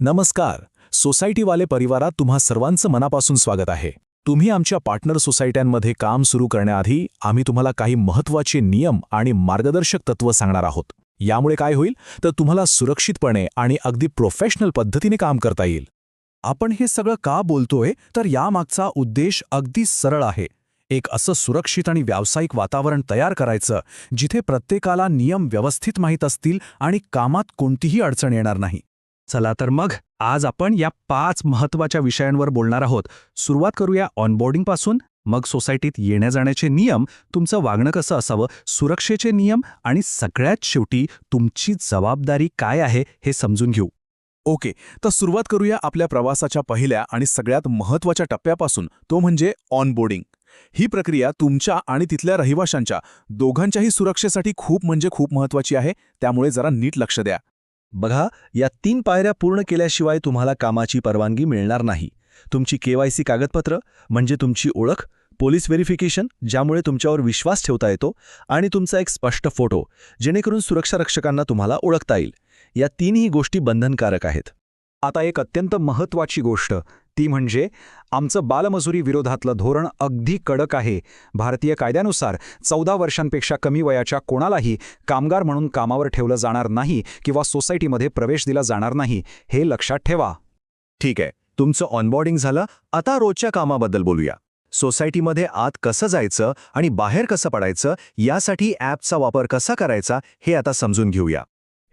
नमस्कार. सोसायटीवाले परिवारात तुम्हा सर्वांचं मनापासून स्वागत आहे. तुम्ही आमच्या पार्टनर सोसायट्यांमध्ये काम सुरू करण्याआधी आम्ही तुम्हाला काही महत्त्वाचे नियम आणि मार्गदर्शक तत्व सांगणार आहोत. यामुळे काय होईल? तर तुम्हाला सुरक्षितपणे आणि अगदी प्रोफेशनल पद्धतीने काम करता येईल. आपण हे सगळं का बोलतोय? तर यामागचा उद्देश अगदी सरळ आहे. एक असं सुरक्षित आणि व्यावसायिक वातावरण तयार करायचं जिथे प्रत्येकाला नियम व्यवस्थित माहीत असतील आणि कामात कोणतीही अडचण येणार नाही. चला तर मग आज आपण या पाच महत्त्वाच्या विषयांवर बोलणार आहोत. सुरुवात करूया ऑनबोर्डिंगपासून मग सोसायटीत येण्या जाण्याचे नियम तुमचं वागणं कसं असावं सुरक्षेचे नियम आणि सगळ्यात शेवटी तुमची जबाबदारी काय आहे हे समजून घेऊ. ओके तर सुरुवात करूया आपल्या प्रवासाच्या पहिल्या आणि सगळ्यात महत्त्वाच्या टप्प्यापासून तो म्हणजे ऑनबोर्डिंग ही प्रक्रिया तुमच्या आणि तिथल्या रहिवाशांच्या दोघांच्याही सुरक्षेसाठी खूप म्हणजे खूप महत्त्वाची आहे त्यामुळे जरा नीट लक्ष द्या. बघा या तीन पायऱ्या पूर्ण केल्याशिवाय तुम्हाला कामाची परवानगी मिळणार नाही. तुमची केवायसी कागदपत्र म्हणजे तुमची ओळख पोलीस व्हेरिफिकेशन ज्यामुळे तुमच्यावर विश्वास ठेवता येतो आणि तुमचा एक स्पष्ट फोटो जेणेकरून सुरक्षा रक्षकांना तुम्हाला ओळखता येईल. या तीनही गोष्टी बंधनकारक आहेत. आता एक अत्यंत महत्त्वाची गोष्ट ती म्हणजे आमचं बालमजुरी विरोधातलं धोरण अगदी कडक आहे. भारतीय कायद्यानुसार चौदा वर्षांपेक्षा कमी वयाच्या कोणालाही कामगार म्हणून कामावर ठेवलं जाणार नाही किंवा सोसायटीमध्ये प्रवेश दिला जाणार नाही हे लक्षात ठेवा. ठीक आहे. तुमचं ऑनबॉर्डिंग झालं आता रोजच्या कामाबद्दल बोलूया. सोसायटीमध्ये आत कसं जायचं आणि बाहेर कसं पडायचं यासाठी ॲपचा वापर कसा करायचा हे आता समजून घेऊया.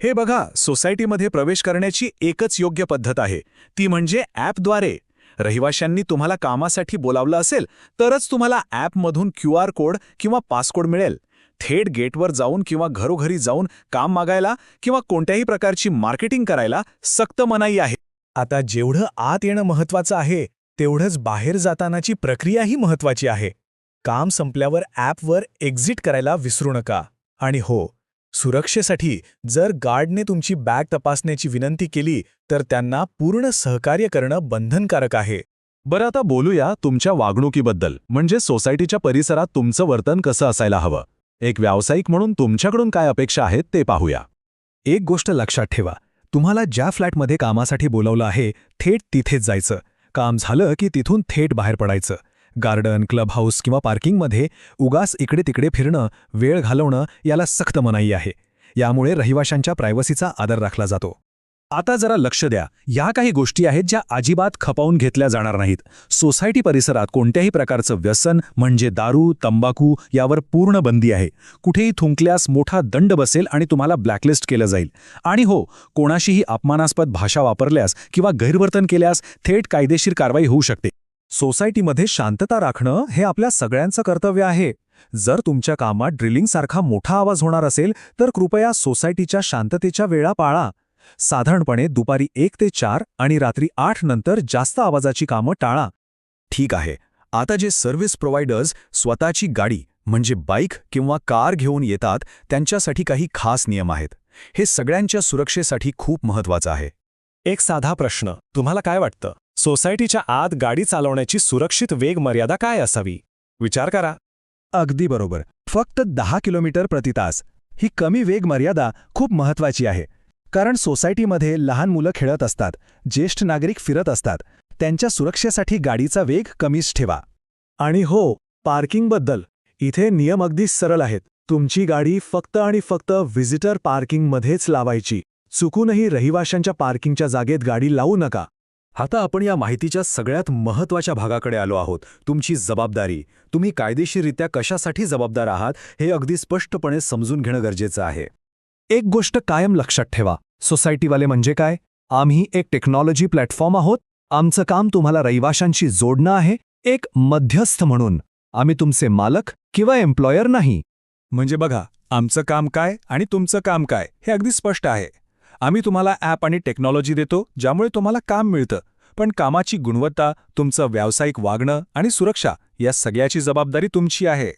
हे बघा सोसायटीमध्ये प्रवेश करण्याची एकच योग्य पद्धत आहे. ती म्हणजे ॲपद्वारे. रहिवाशांनी तुम्हाला कामासाठी बोलावलं असेल तरच तुम्हाला ॲपमधून क्यू आर कोड किंवा पासकोड मिळेल. थेट गेटवर जाऊन किंवा घरोघरी जाऊन काम मागायला किंवा कोणत्याही प्रकारची मार्केटिंग करायला सक्त मनाई आहे. आता जेवढं आत येणं महत्वाचं आहे तेवढंच बाहेर जातानाची प्रक्रियाही महत्वाची आहे. काम संपल्यावर ॲपवर एक्झिट करायला विसरू नका. आणि हो सुरक्षेसाठी जर गार्डने तुमची बॅग तपासण्याची विनंती केली तर त्यांना पूर्ण सहकार्य करणं बंधनकारक आहे. बरं आता बोलूया तुमच्या वागणुकीबद्दल. म्हणजे सोसायटीच्या परिसरात तुमचं वर्तन कसं असायला हवं? एक व्यावसायिक म्हणून तुमच्याकडून काय अपेक्षा आहेत ते पाहूया. एक गोष्ट लक्षात ठेवा. तुम्हाला ज्या फ्लॅटमध्ये कामासाठी बोलावलं आहे थेट तिथेच जायचं. काम झालं की तिथून थेट बाहेर पडायचं. गार्डन क्लब हाऊस किंवा पार्किंगमध्ये उगास इकडे तिकडे फिरणं वेळ घालवणं याला सक्त मनाई आहे. यामुळे रहिवाशांच्या प्रायव्हसीचा आदर राखला जातो. आता जरा लक्ष द्या. या काही गोष्टी आहेत ज्या अजिबात खपावून घेतल्या जाणार नाहीत. सोसायटी परिसरात कोणत्याही प्रकारचं व्यसन म्हणजे दारू तंबाखू यावर पूर्ण बंदी आहे. कुठेही थुंकल्यास मोठा दंड बसेल आणि तुम्हाला ब्लॅकलिस्ट केलं जाईल. आणि हो कोणाशीही अपमानास्पद भाषा वापरल्यास किंवा गैरवर्तन केल्यास थेट कायदेशीर कारवाई होऊ शकते. सोसायटीमध्ये शांतता राखणं हे आपल्या सगळ्यांचं कर्तव्य आहे. जर तुमच्या कामात ड्रिलिंगसारखा मोठा आवाज होणार असेल तर कृपया सोसायटीच्या शांततेच्या वेळा पाळा. साधारणपणे दुपारी एक ते चार आणि रात्री आठ नंतर जास्त आवाजाची कामं टाळा. ठीक आहे. आता जे सर्व्हिस प्रोव्हायडर्स स्वतःची गाडी म्हणजे बाईक किंवा कार घेऊन येतात त्यांच्यासाठी काही खास नियम आहेत. हे सगळ्यांच्या सुरक्षेसाठी खूप महत्वाचं आहे. एक साधा प्रश्न. तुम्हाला काय वाटतं? सोसायटीच्या आत गाडी चालवण्याची सुरक्षित वेग मर्यादा काय असावी? विचार करा. अगदी बरोबर. फक्त दहा किलोमीटर प्रति तास. ही कमी वेग मर्यादा खूप महत्वाची आहे. कारण सोसायटीमध्ये लहान मुलं खेळत असतात ज्येष्ठ नागरिक फिरत असतात. त्यांच्या सुरक्षेसाठी गाडीचा वेग कमीच ठेवा. आणि हो पार्किंगबद्दल इथे नियम अगदी सरळ आहेत. तुमची गाडी फक्त आणि फक्त व्हिजिटर पार्किंगमध्येच लावायची. चुकूनही रहिवाशांच्या पार्किंगच्या जागेत गाडी लावू नका. आता आपण या माहितीच्या सगळ्यात महत्त्वाच्या भागाकडे आलो आहोत. तुमची जबाबदारी. तुम्ही कायदेशीररित्या कशासाठी जबाबदार आहात हे अगदी स्पष्टपणे समजून घेणं गरजेचं आहे. एक गोष्ट कायम लक्षात ठेवा. सोसायटीवाले म्हणजे काय? आम्ही एक टेक्नॉलॉजी प्लॅटफॉर्म आहोत. आमचं काम तुम्हाला रहिवाशांशी जोडणं आहे. एक मध्यस्थ म्हणून. आम्ही तुमचे मालक किंवा एम्प्लॉयर नाही. म्हणजे बघा आमचं काम काय आणि तुमचं काम काय हे अगदी स्पष्ट आहे. आम्ही तुम्हाला ॲप आणि टेक्नॉलॉजी देतो ज्यामुळे तुम्हाला काम मिळतं. पण कामाची गुणवत्ता तुमचं व्यावसायिक वागणं आणि सुरक्षा या सगळ्याची जबाबदारी तुमची आहे.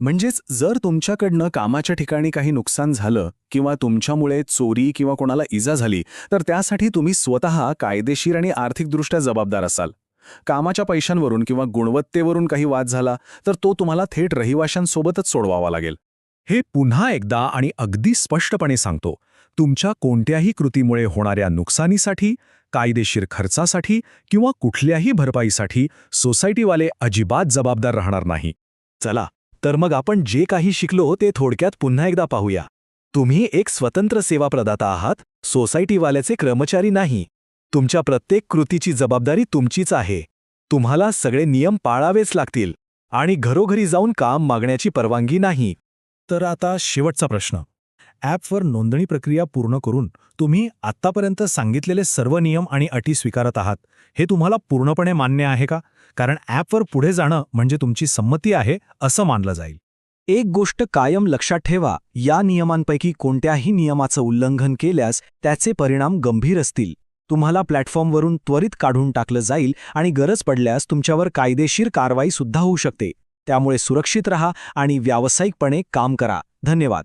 म्हणजेच जर तुमच्याकडनं कामाच्या ठिकाणी काही नुकसान झालं किंवा तुमच्यामुळे चोरी किंवा कोणाला इजा झाली तर त्यासाठी तुम्ही स्वतः कायदेशीर आणि आर्थिकदृष्ट्या जबाबदार असाल. कामाच्या पैशांवरून किंवा गुणवत्तेवरून काही वाद झाला तर तो तुम्हाला थेट रहिवाशांसोबतच सोडवावा लागेल. हे पुन्हा एकदा आणि अगदी स्पष्टपणे सांगतो तुमच्या कोणत्याही कृतीमुळे होणाऱ्या नुकसानीसाठी कायदेशीर खर्चासाठी किंवा कुठल्याही भरपाईसाठी सोसायटीवाले अजिबात जबाबदार राहणार नाही. चला तर मग आपण जे काही शिकलो ते थोडक्यात पुन्हा एकदा पाहूया. तुम्ही एक स्वतंत्र सेवा प्रदाता आहात सोसायटीवाल्याचे कर्मचारी नाही. तुमच्या प्रत्येक कृतीची जबाबदारी तुमचीच आहे. तुम्हाला सगळे नियम पाळावेच लागतील आणि घरोघरी जाऊन काम मागण्याची परवानगी नाही. तर आता शेवटचा प्रश्न. ॲपवर नोंदणी प्रक्रिया पूर्ण करून तुम्ही आत्तापर्यंत सांगितलेले सर्व नियम आणि अटी स्वीकारत आहात. हे तुम्हाला पूर्णपणे मान्य आहे का? कारण ॲपवर पुढे जाणं म्हणजे तुमची संमती आहे असं मानलं जाईल. एक गोष्ट कायम लक्षात ठेवा या नियमांपैकी कोणत्याही नियमाचं उल्लंघन केल्यास त्याचे परिणाम गंभीर असतील. तुम्हाला प्लॅटफॉर्मवरून त्वरित काढून टाकलं जाईल आणि गरज पडल्यास तुमच्यावर कायदेशीर कारवाई सुद्धा होऊ शकते. त्यामुळे सुरक्षित रहा आणि व्यावसायिकपणे काम करा. धन्यवाद.